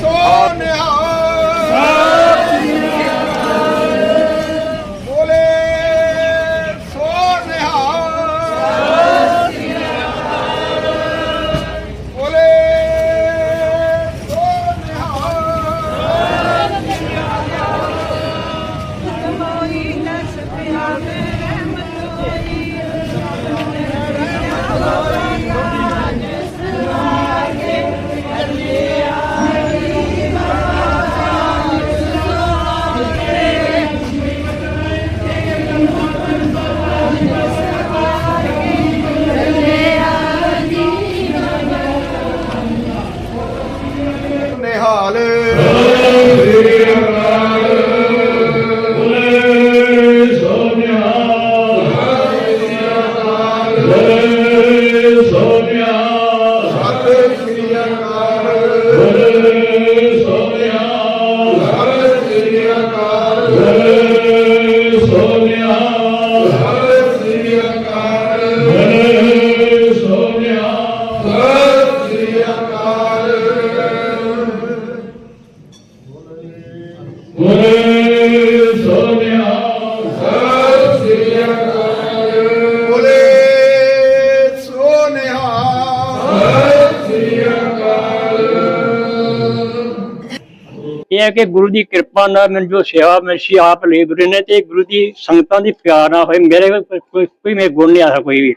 ਸੋਨਿਹਾਰ सरकार सोनिया ਇਹ ਕਿ ਗੁਰੂ ਦੀ ਕਿਰਪਾ ਨਾਲ ਮੈਨੂੰ ਜੋ ਸੇਵਾ ਮਿਲੀ ਆਪ ਲਈ ਗੁਰੂ ਨੇ ਤੇ ਗੁਰੂ ਦੀ ਸੰਗਤਾਂ ਦੀ ਪਿਆਰ ਨਾਲ ਹੋਏ। ਮੇਰੇ ਕੋਈ ਕੋਈ ਮੇਰੇ ਗੁਣ ਨਹੀਂ ਆਇਆ ਕੋਈ ਵੀ।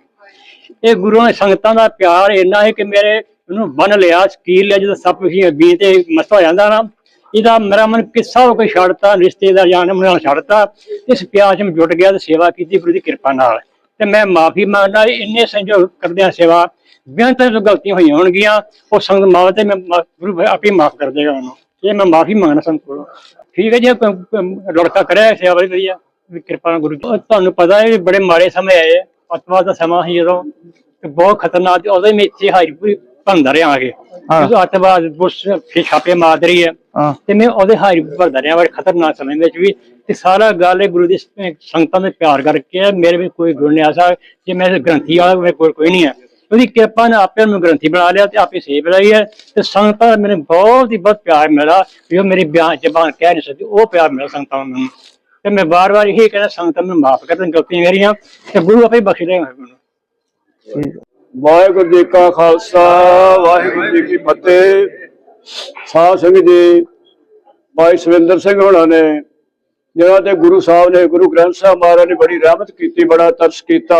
ਇਹ ਗੁਰੂ ਨੇ ਸੰਗਤਾਂ ਦਾ ਪਿਆਰ ਇੰਨਾ ਹੈ ਕਿ ਮੇਰੇ ਉਹਨੂੰ ਬੰਨ ਲਿਆ, ਸਕੀਲ ਲਿਆ, ਜਦੋਂ ਸਭ ਕੁਝ ਅੱਗੇ ਤੇ ਮਸਤ ਹੋ ਜਾਂਦਾ ਨਾ, ਇਹਦਾ ਮੇਰਾ ਮਨ ਕਿੱਸਾ ਹੋ ਕੇ ਛੱਡਤਾ, ਰਿਸ਼ਤੇਦਾਰ ਜਾਣ ਨਾਲ ਛੱਡਤਾ। ਇਸ ਪਿਆਰ 'ਚ ਮੈਂ ਜੁਟ ਗਿਆ ਤੇ ਸੇਵਾ ਕੀਤੀ ਗੁਰੂ ਦੀ ਕਿਰਪਾ ਨਾਲ। ਤੇ ਮੈਂ ਮਾਫੀ ਮੰਗਦਾ, ਇੰਨੇ ਸੰਜੋਗ ਕਰਦਿਆਂ ਸੇਵਾ ਬੇਅੰਤ ਤੋਂ ਗਲਤੀਆਂ ਹੋਈਆਂ ਹੋਣਗੀਆਂ, ਉਹ ਸੰਗਤ ਮਾਵ ਤੇ ਮੈਂ ਮਾ- ਗੁਰੂ ਆਪੇ ਮਾਫ ਕਰ ਦੇਗਾ ਉਹਨੂੰ ਇਹ ਮੈਂ ਮਾਫੀ ਮੰਗਣਾ ਸੰਤ ਕੋਲੋਂ। ਠੀਕ ਹੈ ਜੀ ਲੜਕਾ ਕਰਿਆ ਸੇਵਾ ਵਧੀਆ ਕਿਰਪਾ ਨਾਲ ਗੁਰੂ। ਉਹ ਤੁਹਾਨੂੰ ਪਤਾ ਹੈ ਬੜੇ ਮਾੜੇ ਸਮੇਂ ਆਏ ਆ। ਅੱਤਵਾਦ ਦਾ ਸਮਾਂ ਸੀ ਜਦੋਂ ਤੇ ਬਹੁਤ ਖਤਰਨਾਕ ਉਹਦੇ ਵਿੱਚ ਹੀ ਹਾਈਪੁਰ ਭੰਦਰ ਰਿਹਾ ਆਗੇ। ਜਦੋਂ ਅੱਤਵਾਦ ਪੁਲਿਸ ਫਿਰ ਛਾਪੇ ਮਾਰ ਰਹੀ ਹੈ ਹਾਂ। ਤੇ ਮੈਂ ਉਹਦੇ ਹਾਈ ਭਰਦਾ ਰਿਹਾ। ਬੜੇ ਖਤਰਨਾਕ ਸਮੇਂ ਵਿੱਚ ਵੀ ਤੇ ਸਾਰਾ ਗੱਲ ਇਹ ਗੁਰੂ ਦੀ ਸੰਗਤਾਂ ਦੇ ਪਿਆਰ ਕਰਕੇ ਹੈ। ਮੇਰੇ ਵਿੱਚ ਕੋਈ ਗੁਣ ਨਹੀਂ ਆਸਾ ਜੇ ਮੈਂ ਗ੍ਰੰਥੀ ਵਾਲਾ ਮੇਰੇ ਕੋਲ ਕੋਈ ਨਹੀਂ ਹੈ ਉਹਦੀ ਕਿਰਪਾ ਨੇ ਆਪੇ ਨੂੰ ਗ੍ਰੰਥੀ ਬਣਾ ਲਿਆ ਤੇ ਆਪੇ ਸੇਵ ਰਹੀ ਹੈ ਤੇ ਸੰਗਤਾਂ ਮੈਨੂੰ ਬਹੁਤ ਹੀ ਬਹੁਤ ਪਿਆਰ ਮਿਲਾ ਜੋ ਮੇਰੀ ਬਿਆਨ ਜ਼ਬਾਨ ਕਹਿ ਨਹੀਂ ਸਕਦੀ, ਉਹ ਪਿਆਰ ਮਿਲਾ ਸੰਗਤਾਂ ਨੂੰ ਤੇ ਮੈਂ ਵਾਰ-ਵਾਰ ਇਹੀ ਕਹਿੰਦਾ ਸੰਗਤਾਂ ਨੂੰ ਮਾਫ ਕਰ ਦੇਣ, ਗਲਤੀਆਂ ਮੇਰੀਆਂ ਤੇ ਗੁਰੂ ਆਪੇ ਬਖਸ਼ ਦੇਗਾ ਮੈਨੂੰ। ਵਾਹਿਗੁਰੂ ਜੀ ਕਾ ਖਾਲਸਾ, ਵਾਹਿਗੁਰੂ ਜੀ ਕੀ ਫਤਿਹ। ਸਾਧ ਸੰਗਤ ਜੀ, ਭਾਈ ਸਵਿੰਦਰ ਸਿੰਘ ਹੋਣਾ ਨੇ ਜਿਹਨਾਂ ਤੇ ਗੁਰੂ ਸਾਹਿਬ ਨੇ ਗੁਰੂ ਗ੍ਰੰਥ ਸਾਹਿਬ ਮਹਾਰਾਜ ਨੇ ਬੜੀ ਰਹਿਮਤ ਕੀਤੀ, ਬੜਾ ਤਰਸ ਕੀਤਾ।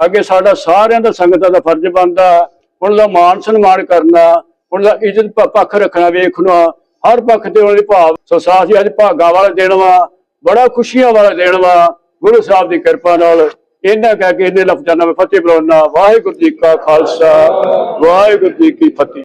ਅੱਗੇ ਸਾਡਾ ਸਾਰਿਆਂ ਦਾ ਸੰਗਤਾਂ ਦਾ ਫਰਜ਼ ਬਣਦਾ ਉਹਨਾਂ ਦਾ ਮਾਣ ਸਨਮਾਨ ਕਰਨਾ ਉਹਨਾਂ ਦਾ ਇੱਜ਼ਤ ਪੱਖ ਰੱਖਣਾ, ਵੇਖਣਾ, ਹਰ ਪੱਖ ਤੇ ਉਹਨਾਂ ਦੀ ਭਾਵ ਸੋ ਸਾਥੀ ਅੱਜ ਭਾਗਾ ਵਾਲਾ ਦਿਨ ਵਾ, ਬੜਾ ਖੁਸ਼ੀਆਂ ਵਾਲਾ ਦਿਨ ਵਾ, ਗੁਰੂ ਸਾਹਿਬ ਦੀ ਕਿਰਪਾ ਨਾਲ ਇਹਨਾਂ ਕਹਿ ਕੇ ਇਹਨੇ ਲਫ਼ਜ਼ਾਂ ਨਾਲ ਮੈਂ ਫਤਿਹ ਬੁਲਾਉਣਾ ਵਾਹਿਗੁਰੂ ਜੀ ਕਾ ਖਾਲਸਾ, ਵਾਹਿਗੁਰੂ ਜੀ ਕੀ ਫਤਿਹ।